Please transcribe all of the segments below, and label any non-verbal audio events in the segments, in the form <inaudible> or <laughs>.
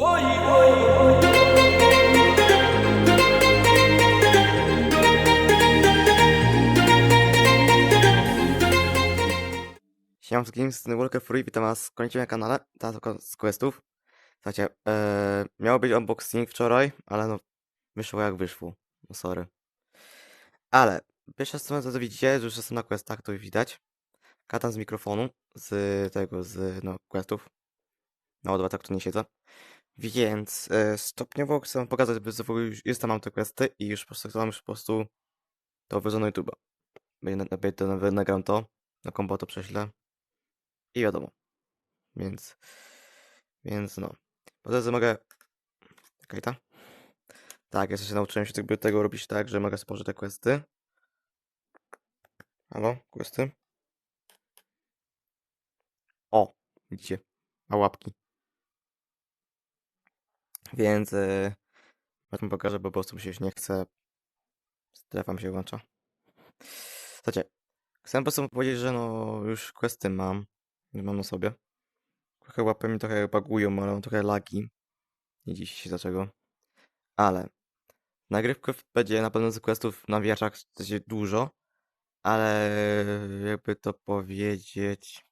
Siema wszystkim, z Walker Free, witam was kończycie na kanale, teraz z questów. Słuchajcie, e, miał być unboxing wczoraj, ale no, wyszło jak wyszło, no sorry. Ale, pierwsza strona to widzicie, że już jestem na questach, to widać. Katan z mikrofonu, z tego, z, no, questów. Na ładowa tak tu nie siedzę. Więc e, stopniowo chcę pokazać, że mam te questy i już po prostu chcę już po prostu to włożę na YouTube'a. Będzie, będzie, nawet nagram to, na kombo to prześlę. I wiadomo. Więc, więc no. Poza tym mogę... Okej, ta? Tak, ja się nauczyłem się tego robić tak, że mogę spożyć te questy. Halo, questy? O, widzicie, ma łapki. Więc yy, potem pokażę, bo po prostu mi się już nie chce. Strefa mi się włącza. Słuchajcie, chcę po prostu powiedzieć, że no już questy mam. Nie mam na sobie. Trochę łapy mi trochę bagują, ale mam trochę lagi. Nie dziś się dlaczego. Ale nagrywków będzie na pewno z questów na wiaczach będzie dużo, ale jakby to powiedzieć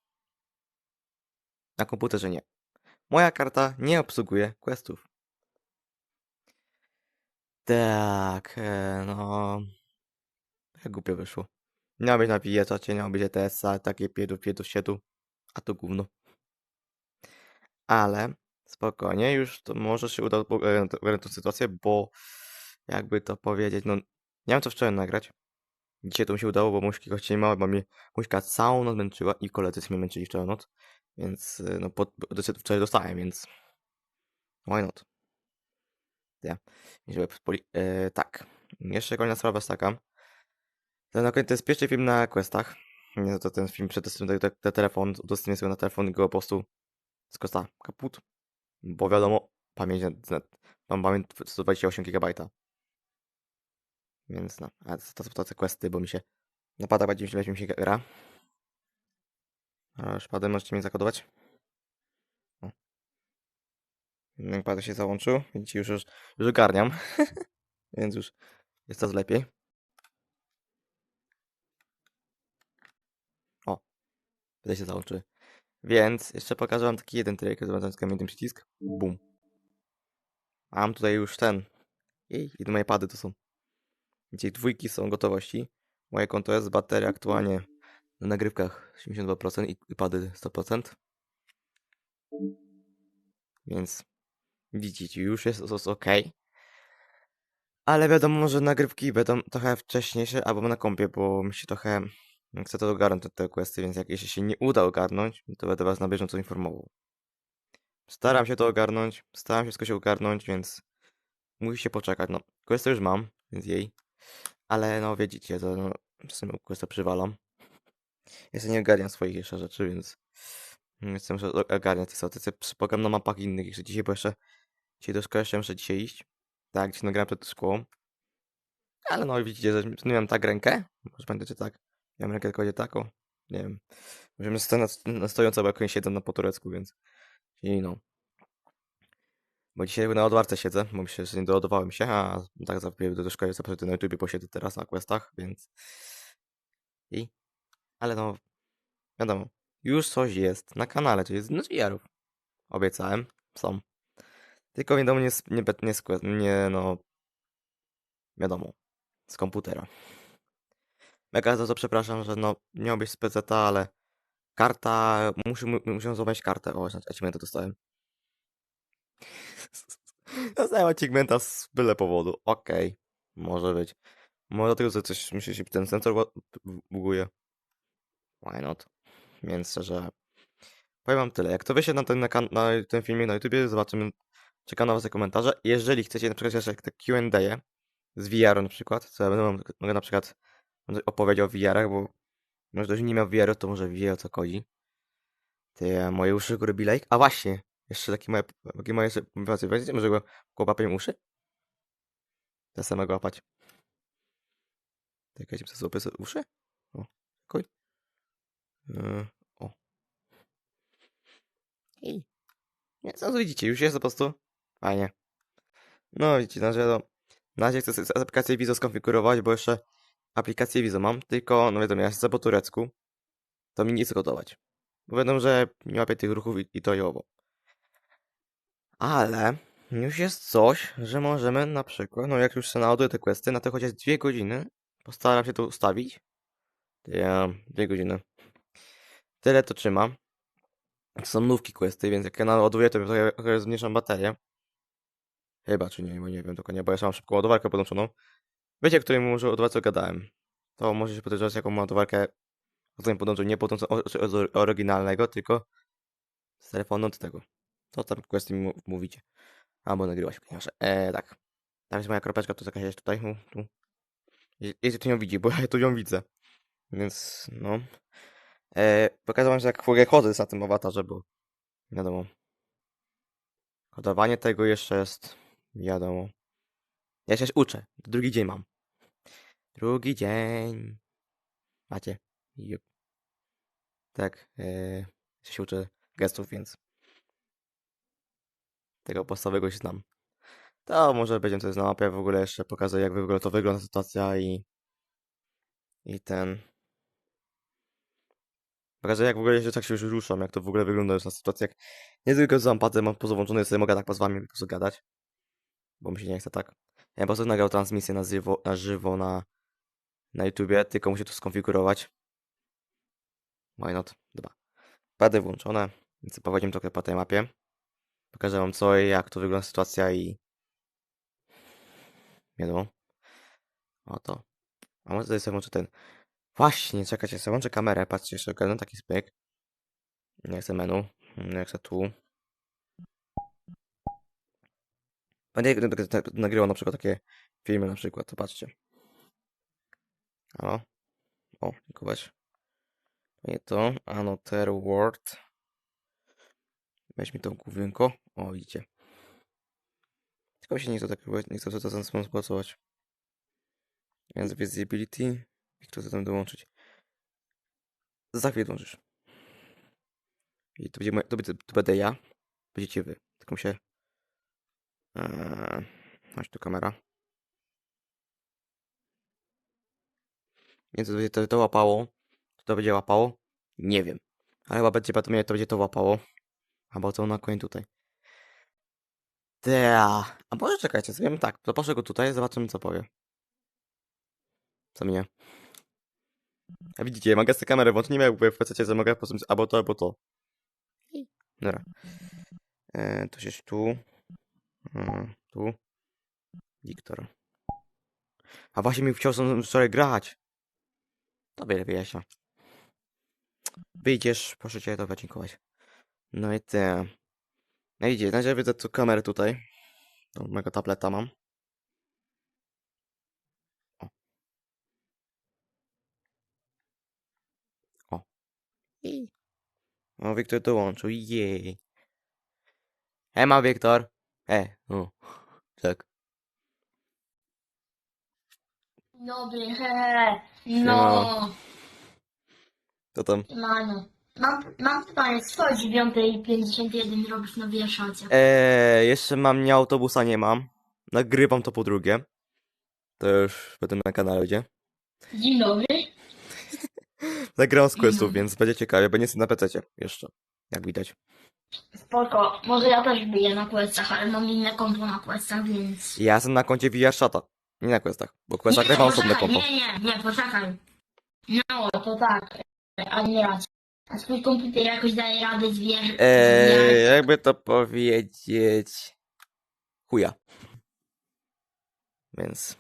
na komputerze nie. Moja karta nie obsługuje questów. Tak, e, no. Jak głupio wyszło. Miał być na Wieczacie, miał być ETS-a, takie piedu, piedu, siedu, a to gówno. Ale spokojnie, już to może się uda ogarnąć tą sytuację, bo jakby to powiedzieć, no nie wiem co wczoraj nagrać. Dzisiaj to mi się udało, bo muśki gości nie bo mnie muśka całą noc męczyła i koledzy mnie męczyli wczoraj noc. Więc no pod, wczoraj dostałem, więc why not? Ja. Żeby poli- e, tak. Jeszcze kolejna sprawa jest taka. Ten na koniec to jest pierwszy film na questach. Nie, to ten film przetestuję te, te telefon, udostępnię sobie na telefon i go po prostu z kosta kaput. Bo wiadomo, pamięć, mam pamięć 128 GB. Więc no, a to są te questy, bo mi się napada bardziej mi się gra. A szpadę możecie mi zakodować. O. Nakład się załączył, widzicie, już, już, już ogarniam. <laughs> Więc już jest coraz lepiej. O, tutaj się załączy. Więc jeszcze pokażę wam taki jeden trik, zobaczcie, jeden przycisk. Bum. Mam tutaj już ten. I i moje pady to są. Gdzie dwójki są gotowości. Moje konto jest, bateria aktualnie na nagrywkach 82% i, i pady 100%. Więc widzicie, już jest, jest ok. Ale wiadomo, że nagrywki będą trochę wcześniejsze albo na kompie, bo mi się trochę chcę to ogarnąć te, questy, więc jak jeśli się nie uda ogarnąć, to będę was na bieżąco informował. Staram się to ogarnąć, staram się wszystko się ogarnąć, więc musicie poczekać. No, questę już mam, więc jej. Ale no widzicie, to no, czasem questa przywalam. Jeszcze nie ogarniam swoich jeszcze rzeczy, więc jestem muszę ogarniać te sytuacje. Przypomagam na mapach innych jeszcze dzisiaj, bo jeszcze dzisiaj do szkoły muszę dzisiaj iść. Tak, dzisiaj nagrałem przed szkołą. Ale no widzicie, że zmieniam tak rękę. Może pamiętacie tak. Mam rękę tylko taką. Nie wiem. Możemy stać na, na stojąco, bo jak siedzę na po turecku, więc. I no. Bo dzisiaj na odwarce siedzę, bo że nie doładowałem się, a tak zapiję do szkoły, zapraszam na YouTubie posiedzę teraz na questach, więc... I... Ale no, wiadomo, już coś jest na kanale, to jest z VR-ów. Obiecałem, są. Tylko wiadomo, nie, nie, nie, nie no... Wiadomo, z komputera. Mega za to przepraszam, że no, miał być z PC, ale karta, muszę, mu- muszę złamać kartę, o, achievementa dostałem. <laughs> Dostałem achievementa z byle powodu. Okej, może być. Może dlatego, że coś myślę, się ten sensor buguje. Why not? Więc szczerze, powiem wam tyle. Jak to wyjdzie na ten, na, na ten filmik na YouTubie, zobaczymy. Czekam na wasze komentarze. Jeżeli chcecie na przykład jeszcze Q&A z VR na przykład, co ja będę mogę na przykład opowiedzieć o VR-ach, bo może ktoś nie miał VR, to może wie o co chodzi. Te moje uszy robi like. A właśnie, jeszcze takie moje, takie moje motywacja. Wiecie, może go łapać uszy? Te same go łapać. Czekajcie, przez sobie uszy? O, koj. Yy, o. I. Nie, co widzicie, już jest po prostu. Fajnie. No widzicie, na razie, na razie chcę sobie aplikację Wizo skonfigurować, bo jeszcze aplikację Wizo mam, tylko, no wiadomo, ja jestem po turecku, to mi nie chce gotować. Bo wiadomo, że nie łapię tych ruchów i, i to i owo. Ale już jest coś, że możemy na przykład, no jak już sobie naładuję te questy, na to chociaż dwie godziny, postaram się to ustawić. Ja, dwie godziny. Tyle to trzyma. Są nówki questy, więc jak ja naładuję, to trochę zmniejszam baterię. Chyba, czy nie, nie wiem dokładnie, bo ja mam szybką ładowarkę podłączoną. Wiecie, o której może ładowarce gadałem. To może się podejrzewać, jaką ładowarkę o której podłączył, nie podłączę o- o- o- oryginalnego, tylko z telefonu do tego. To tam mu- mówicie. Albo nagrywać, ponieważ, e, tak. Tam jest moja kropeczka, to jakaś jest tutaj, tu, tu. Je- Jeśli tu ją widzi, bo ja tu ją widzę. Więc, no. E, pokażę wam, że jak chodzę na tym awatarze, bo wiadomo. Kodowanie tego jeszcze jest, wiadomo. Ja się uczę, drugi dzień mam. Drugi dzień. Macie. Jup. Tak, ja się uczę gestów, więc tego podstawowego się znam. To może będziemy coś na mapie w ogóle jeszcze pokazać, jak w ogóle to wygląda sytuacja i i ten pokażę jak w ogóle się tak się już ruszam, jak to w ogóle wygląda już na sytuacji, jak nie tylko z zampatem mam pozałączony, sobie mogę tak z wami po prostu gadać, bo mi się nie chce tak. Ja po prostu nagrał transmisję na żywo, na, żywo na, na YouTubie, tylko muszę to skonfigurować. Why not? Dobra. Pady włączone, więc powodzimy trochę po tej mapie. Pokażę wam co i jak to wygląda sytuacja i wiadomo. Oto. A może tutaj sobie włączę ten. Właśnie, czekajcie, sobie włączę kamerę, patrzcie, jeszcze ogarnę taki spyk. Nie chcę menu, nie chcę tu. Jak- tak- tak- nagrywał na przykład takie filmy na przykład, to patrzcie. Halo? O, dziękować. Nie to, another word. Weź mi to główienko. O, idzie. Tylko mi się nie chce tak nie chcę to tam spłacować. Więc visibility. I kto chce tam dołączyć? Za chwilę dążysz. I to, będzie to, będzie, to będę ja. Będziecie wy. Tylko mi się... Eee, chodź tu kamera. Nie, to będzie to, to łapało. Czy to będzie łapało? Nie wiem. Ale chyba będzie, to, to będzie to łapało. Albo to na koniec tutaj. Tea. A może czekajcie, zrobimy tak. Poszedł go tutaj, zobaczymy co powie. Co mnie? A widzicie, mogę z tej kamery włączyć, nie miałby w PC, że mogę po prostu albo to, albo to. Dobra. E, to się tu. E, tu. Wiktor. A właśnie mi chciał wczoraj grać. Tobie lepiej, Jasia. Wyjdziesz, proszę cię to podziękować. No i ty. No idzie, na razie widzę tu kamerę tutaj. Do mojego tableta mam. O. O. I. O, Wiktor dołączył, jej. Ema, Wiktor. E, o. Tak. Dobry, hehe. Siema. No, To tam. Manu. Mam, mam pytanie, co o 9.51 robisz na Wieszacie? Eee, jeszcze mam nie autobusa, nie mam. Nagrywam to po drugie. To już potem na kanale będzie. Dzień dobry. <laughs> Nagrałem z questów, więc będzie ciekawie, bo nie jestem na PC jeszcze. Jak widać. Spoko, może ja też biję na questach, ale mam inne konto na questach, więc... Ja jestem na koncie VR Shata. Nie na questach, bo nie, też mam osobne poczekaj, konto. nie, nie, nie, poczekaj. No, to tak, a nie raz. A swój komputer jakoś daje radę zwierz... Eee, jakby to powiedzieć... Chuja. Więc...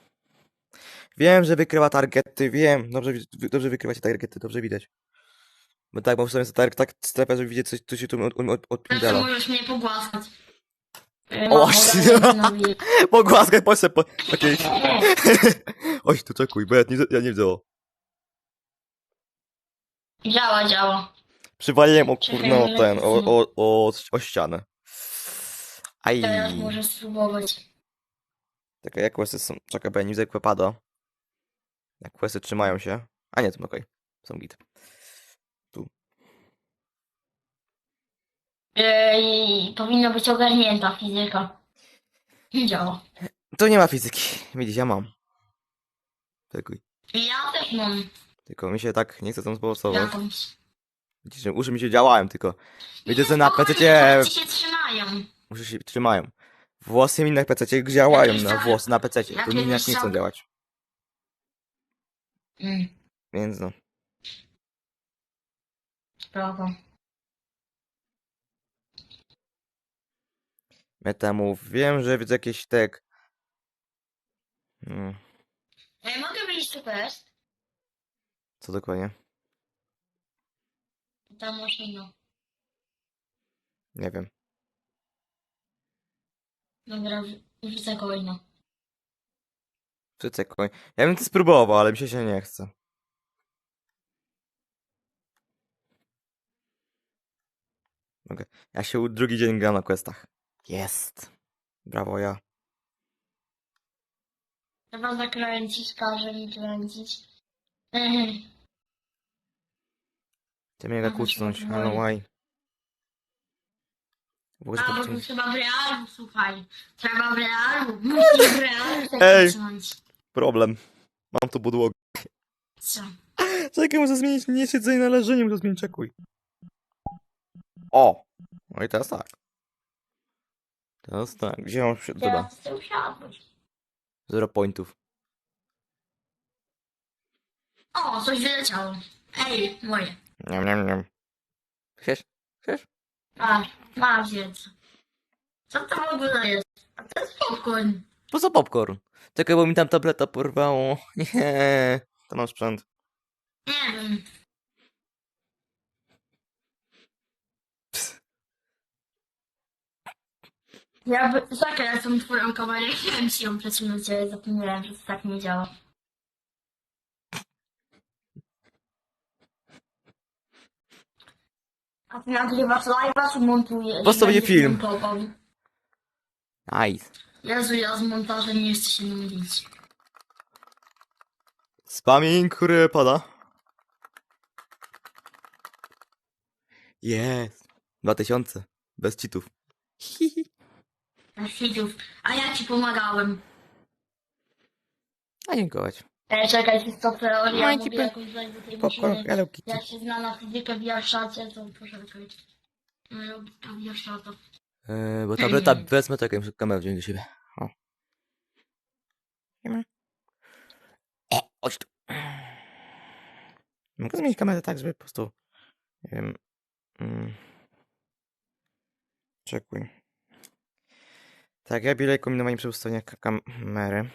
Wiem, że wykrywa targety, wiem. Dobrze, wi- dobrze wykrywacie targety, dobrze widać. Bo tak, bo sobie tak, tak strefę, żeby widzieć coś, co się tu od, od, odpindala. możesz mnie pogłaskać. E, O, no, właśnie. dobra, no, no, Pogłaskaj, po po takiej... e, <laughs> Oj, to czekuj, bo ja nie, ja nie widzę. Działa, działa. Przywaliłem o kurno ten, o, o, o, o ścianę. Aj. Teraz możesz spróbować. Czekaj, jak questy są? Czekaj, bo ja nie widzę jak wypada. Jak questy trzymają się. A nie, to okej. Są git. Ej, powinna być ogarnięta fizyka. Nie działa. To nie ma fizyki. Widzisz, ja mam. Tylko, Ja też mam tylko mi się tak nie chce tam zbalansować. jakąś. Widzisz, że uszy mi się działają, tylko widzę, że na PC chłopcy się trzymają. uszy się trzymają. Włosy mi na PC działają, Jakieś na tam- włosy na PC. To jakieś mi jak nie chcą tam- działać. Mm, Więc no. spoko. Metamów. Wiem, że widzę jakiś tek. Hmm, Ej, mogę wyjść to jest? co dokładnie? Ta maszyna. Nie wiem. Dobra, wrz- wrzucę kolejną. Przyczekuj. Ja bym to spróbował, ale mi się się nie chce. Mogę. Ja się drugi dzień gram na questach. Jest. Brawo ja. Trzeba zakręcić, każe mi kręcić. Ty mnie kucnąć, świetnie. ale why? W ogóle A, bo to trzeba w realu, słuchaj. Trzeba w realu. Musisz w realu Ej. zakręcić. Problem. Mam tu budło. Co? Czekaj, muszę zmienić nie siedzenie na leżenie, muszę zmienić czekuj. O! No i teraz tak. Teraz tak. Gdzie mam się... Dobra. Teraz. Zero pointów. O, coś wyleciało. Ej, moje. Niam, niam, niam. Chcesz? Chcesz? Masz, masz jedz. Co to w ogóle jest? A to jest popcorn. Po co popcorn? Czekaj, bo mi tam tableta porwało. <laughs> Nie. To mam sprzęt. Nie wiem. Ja by... zakręcam twoją kamerę chciałem ci ją przesunąć, ale zapomniałem, że to tak nie działa. A ty nagrywasz live'a, czy montujesz? Po Będziesz film? montował? Nice. Jezu, ja z montażem nie chcę się nudzić. Spamming, który pada. Jest. 2000. Bez cheatów. Hihi. Świeciów. A ja ci pomagałem. A dziękować. Ej, czekaj, czysto teoria, No i mogę ci jakoś wejść do tej Popcorn, maszyny. Hello Kitty. Jak się zna na fizykę w Warszawie, to poczekaj. No w Warszawie. Eee, bo tableta <clears throat> wezmę, czekaj, muszę kamerę wziąć do siebie. O. Nie ma. E, chodź tu. Mogę zmienić kamerę tak, żeby po prostu... Nie wiem... Mm. Czekuj. Tak, ja biorę kombinowanie przy ustawieniach ka- kamery.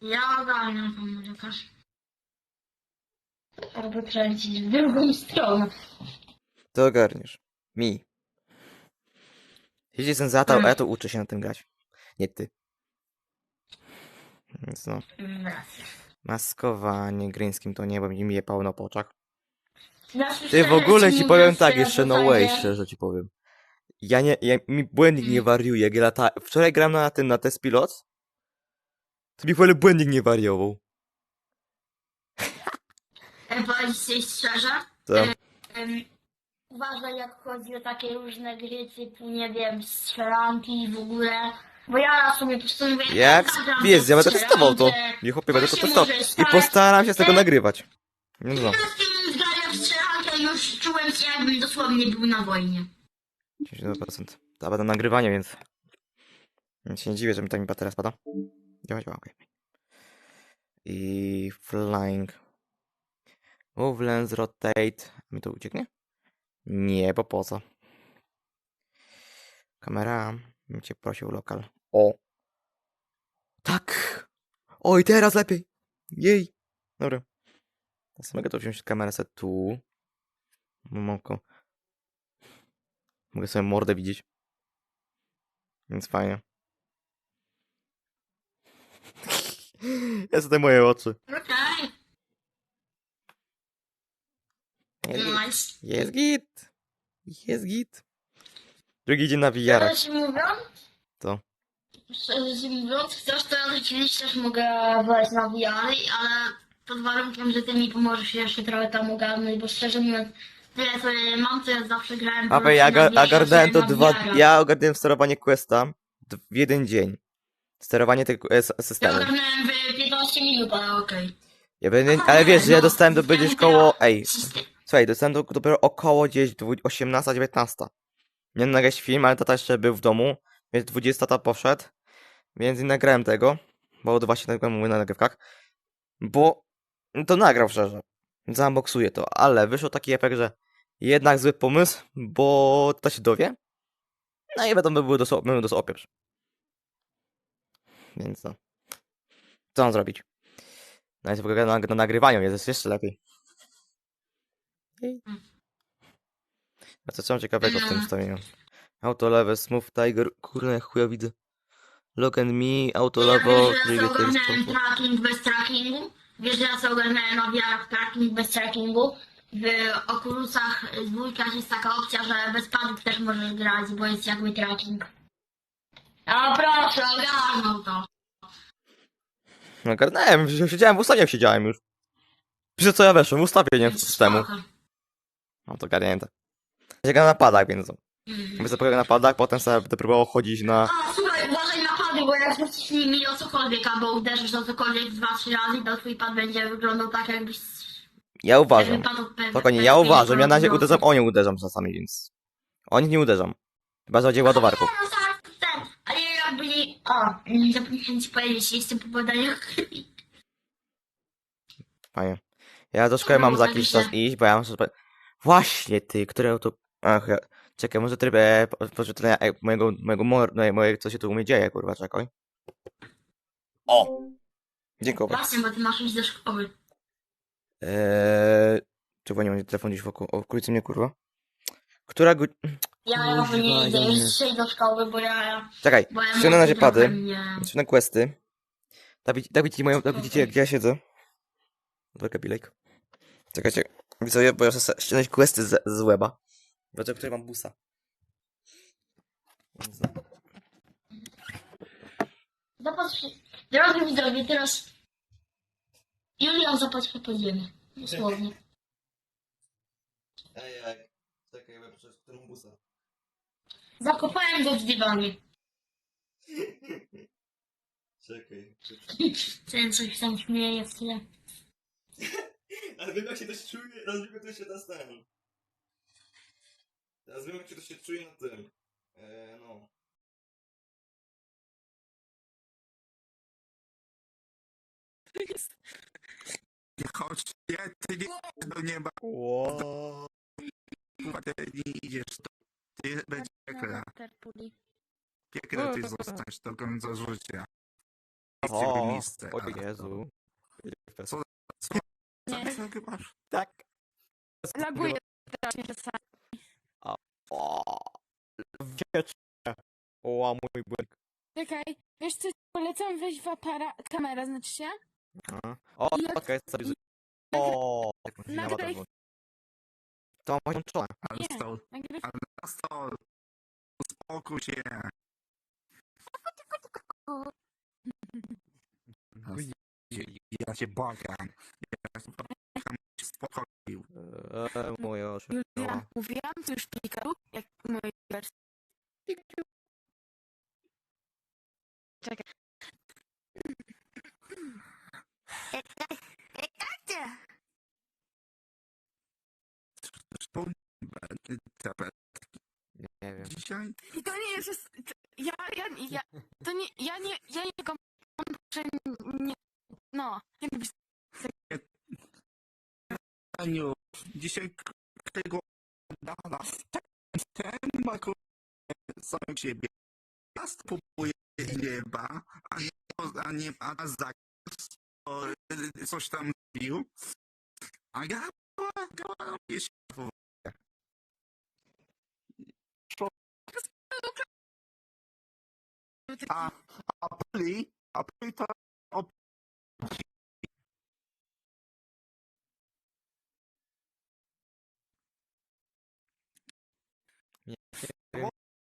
Ja ogarniam tam lekarz. Albo kręcić w drugą stronę. To ogarniesz. Mi. Siedzi sensata, a ja to uczę się na tym grać. Nie ty. Więc no. Maskowanie gryńskim to nie, bo mi je pełno po oczach. Znaczy, Ty w ogóle ci powiem to tak, jeszcze no way, szczerze ci powiem. Ja nie, ja, mi błędnik nie Mm. wariuje, jak ja lata... Wczoraj gram na tym, na test pilot. To mi w ogóle błędnik nie wariował. <laughs> Ej, Powiedz coś szczerze. Em, Uważaj jak chodzi o takie różne gry typu, nie wiem, strzelanki i w ogóle. Bo ja na sobie postanowiłem... jak zagram pies, ja będę testował to. Nie chłopie, będę to testował. może I stać- postaram się z tego nagrywać. No, no. Teraz tym zgarniam strzelankę już czułem się jakbym dosłownie był na wojnie. 90%. To będę nagrywanie, więc... Więc się nie dziwię, że mi tak mi bateria spada. Działa, działa, okej. I flying. Move, lens, rotate. Mi to ucieknie? Nie, bo po co? Kamera. Bym cię prosił lokal. O! Tak! Oj, teraz lepiej! Jej! Dobra. Teraz mogę to wziąć kamerę sobie tu. Mam. Mogę sobie mordę widzieć. Więc fajnie. <laughs> Jest tutaj moje oczy. Okej, Jest git. nice. Jest git. Jest git. Drugi dzień na wiarach. Szczerze mówiąc, To. szczerze mówiąc, chcesz to ja rzeczywiście też mogę wejść na VR, ale pod warunkiem, że ty mi pomożesz jeszcze trochę tam ogarnąć, bo szczerze mówiąc, tyle sobie mam, to ja zawsze grałem Paweł, ja, wieżę, ogarnąłem to dwa... Ja ogarnąłem sterowanie Questa d- w jeden dzień. Sterowanie tego e, s- Ja systemu. ogarnąłem w 15 minut, ale okej. Ja będę, ale wiesz, że ja No, dostałem do będziesz koło... Ej, słuchaj, dostałem do, dopiero około gdzieś 18-19. Miałem nagrać film, ale tata jeszcze był w domu, więc 20 tata poszedł, więc nie nagrałem tego, bo od właśnie nagrałem mówię na nagrywkach, bo to nagrał szczerze, zaunboxuję to, ale wyszło taki efekt, że jednak zły pomysł, bo tata się dowie, no i będą były dos będą dos opieprz. Więc no. Co mam zrobić? No jest w ogóle na, na nagrywaniu, jest jeszcze lepiej. A co co mam ciekawego w tym Mm. ustawieniu? Auto level, smooth tiger, kurde chuja widzę. Log and me, auto Ja level, wiesz, że ja trigger sobie ogarnąłem to trackingu. Wiesz, że ja sobie ogarnąłem wiarach tracking bez trackingu. W Oculusach z dwójkach jest taka opcja, że bez padów też możesz grać, bo jest jakby tracking. A proszę, ogarnął to. No ogarnąłem, si- siedziałem w ustawieniach siedziałem już. Piszę co ja weszłem, ustawienie systemu. Spoko. No to ogarnięte. Ja gram na padach, więc no. Mhm. Sobie na padach, potem sobie będę próbował chodzić na... A słuchaj, uważaj na pady, bo jak rzucisz nimi o cokolwiek, albo uderzysz o cokolwiek dwa, trzy razy, to twój pad będzie wyglądał tak, jakbyś... Ja uważam. Spokojnie, ja uważam, ja na razie uderzam, oni uderzam czasami, więc... Oni nie uderzam. Chyba, że chodzi o no ten, ale jakby nie... O, nie zapomniałem ci powiedzieć, jestem po badaniu krwi. Fajnie. Ja do szkoły mam za jakiś czas iść, bo ja spe- Właśnie ty, które to... Ach, ja... Czekaj, może tryb e, po- podświetlenia e, mojego, mojego, mor... no, moje, co się tu u mnie dzieje, kurwa, czekaj. O! Dziękuję. Właśnie, bo ty masz iść do szkoły. Eee... Czego nie będzie telefon gdzieś wokół, o, okolicy mnie, kurwa? Która go... Ja Kuźwa, nie idę ja już nie. dzisiaj do szkoły, bo ja... Czekaj, Bo ja ściągnę na razie pady, ściągnę questy. Tak widzi- tak widzicie moją, tak widzicie, gdzie ja siedzę? Trochę bilek. Czekajcie, widzowie, bo ja chcę ściągnąć questy z, z weba. Dlaczego której mam busa? Zobacz, drodzy widzowie, teraz... Julian zapłać po podziemie. Dosłownie. <laughs> Ej, ej, czekaj, bo przecież którą busa. Zakopałem go w dywanie. <laughs> Czekaj. Ten <laughs> coś tam śmieje w tle. Ale wiem jak się to się czuje, teraz wiem jak to się na ten. Teraz wiem jak się to się czuje na tym. Eee, no. Chodź, ja ty nie do nieba, Wow. kurwa, ty nie idziesz, to ty będzie piekle. Piekle ty zostaniesz do końca życia. Jest O, jego miejsce. o ale to- Jezu. Co? Co ty nagrywasz? Tak. Laguje strasznie czasami. O, wieczne. O, mój błęd. Czekaj, wiesz co, polecam wejść w aparat, kamera znaczy się? O, Jak- okej, sobie O, To mam włączone. Ale Nie. Nagryw... ale stol. Uspokój się. Ja cię błagam. Ja cię błagam, się spokoił. Eee, moje oczy. Julia, mówiłam, to już klikał, jak mój wersji. Czekaj. E, teraz Nie wiem. dzisiaj I to nie jest... Ja, ja, ja, to nie, ja nie, ja nie kom... że nie... No, nie lubię... Aniu, dzisiaj k- tego dana ten ma ku- samym siebie. Ja spróbuję nieba, a nie, a nie, a na zakaz o, y, coś tam zrobił. A ja grałem jeszcze w a, a pli, a pli to o,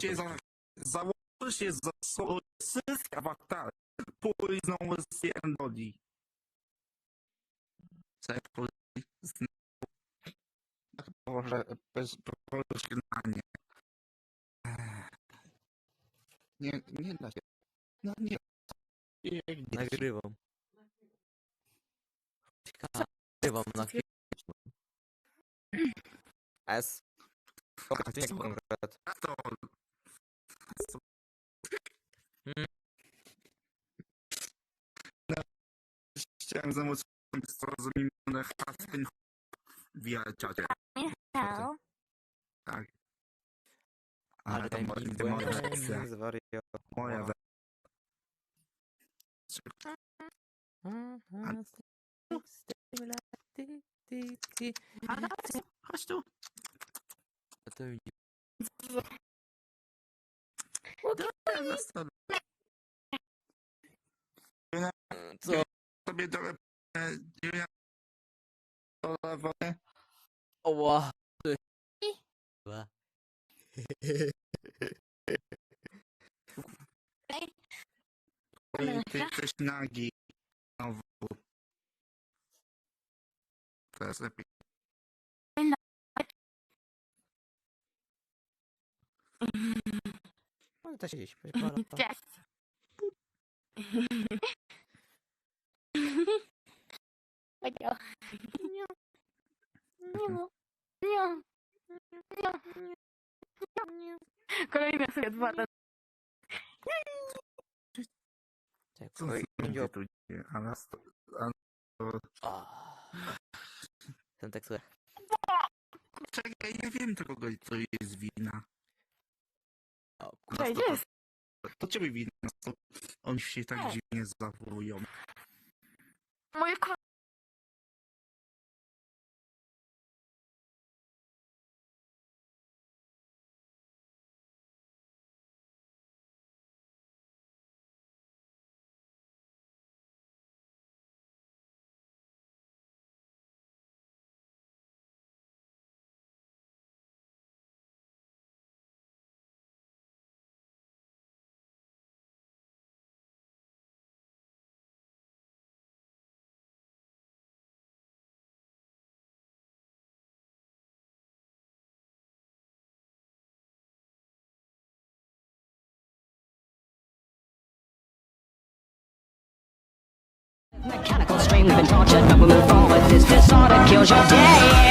się za, założy się za sobą pójść znowu? Tak może bez porównania. Nie, nie da się. No nie. Jak. Nagrywam. Nagrywam na chwilę. S. Konkret. konkret. To... Hmm. No, Chciałem zamóc zrozumiane hasło via czacie. Hello. Tak. Ale Ale to mo- mi to moja wersja. Moja wersja. Chodź tu. To widzi. Co? Sobie dole Dole wodę. Oła. Chyba. I ty jesteś nagi. Znowu. Teraz lepiej. No to siedzieć. Para. Cześć. Nie. Nie. Nie. Nie. Nie. Kolejna sobie dwa. Co się tu dzieje? A nas to... A... Ten tekst słuchaj. Czekaj, ja wiem kogo to jest wina. O, gdzie jest? To ciebie wina. To oni się tak Nie. dziwnie zachowują. Moje Mechanical strain, we've been tortured, but we move forward. This disorder kills your day.